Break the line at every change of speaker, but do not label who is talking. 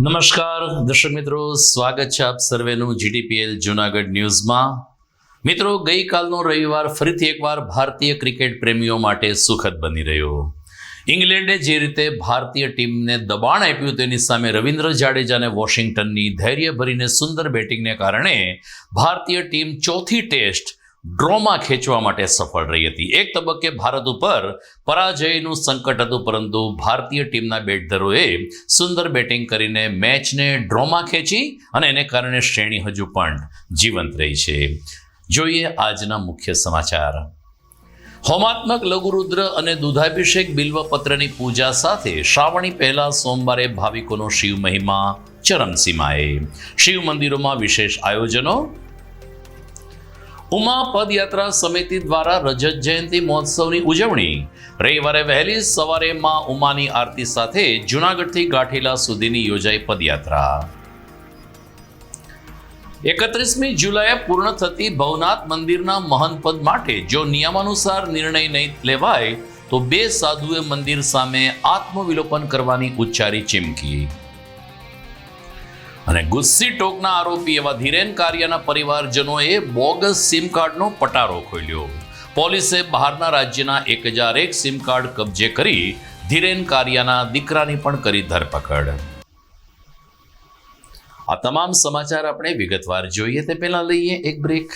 નમસ્કાર, દર્શક મિત્રો, સ્વાગત છે આપ સર્વેનું જીટીપીએલ જુનાગઢ ન્યૂઝમાં. મિત્રો, ગઈકાલનો રવિવાર ફરીથી એકવાર ભારતીય ક્રિકેટ પ્રેમીઓ માટે સુખદ બની રહ્યો. ઇંગ્લેન્ડે જે રીતે ભારતીય ટીમને દબાણ આપ્યું તેની સામે રવિન્દ્ર જાડેજાને વોશિંગ્ટનની ધૈર્ય ભરીને સુંદર બેટિંગને કારણે ભારતીય ટીમ ચોથી ટેસ્ટ ડ્રોમાં ખેંચવા માટે સફળ રહી હતી. એક તબક્કે ભારત ઉપર પરાજયનું સંકટ હતું, પરંતુ ભારતીય ટીમના બેટધરોએ સુંદર બેટિંગ કરીને મેચને ડ્રોમાં ખેંચી અને એને કારણે શ્રેણી હજુ પણ જીવંત રહી છે. જોઈએ આજના મુખ્ય સમાચાર. હોમાત્મક લઘુરુદ્ર અને દુધાભિષેક બિલ્વપત્રની પૂજા સાથે શ્રાવણી પહેલા સોમવારે ભાવિકોનો શિવ મહિમા ચરમસીમાએ. શિવ મંદિરોમાં વિશેષ આયોજનો ઉમા પદયાત્રા સમિતિ દ્વારા રજત જયંતિ મહોત્સવની ઉજવણી. રવિવારે વહેલી સવારે માં ઉમાની આરતી સાથે જુનાગઢથી ગાંઠીલા સુધીની યોજાઈ પદયાત્રા. એકત્રીસમી જુલાઈએ પૂર્ણ થતી ભવનાથ મંદિરના મહંત પદ માટે જો નિયમાનુસાર નિર્ણય નહીં લેવાય, તો બે સાધુએ મંદિર સામે આત્મવિલોપન કરવાની ઉચ્ચારી ચીમકી. અને ગુસ્સી ટોકના આરોપી એવા ધીરેન કારિયાના પરિવારજનોએ બોગસ સિમ કાર્ડનો પટારો ખોલ્યો. પોલીસે બહારના રાજ્યના એક હજાર એક સિમ કાર્ડ કબજે કરી ધીરેન કારિયાના દીકરાની પણ કરી ધરપકડ. આ તમામ સમાચાર આપણે વિગતવાર જોઈએ તે પહેલા લઈએ એક બ્રેક.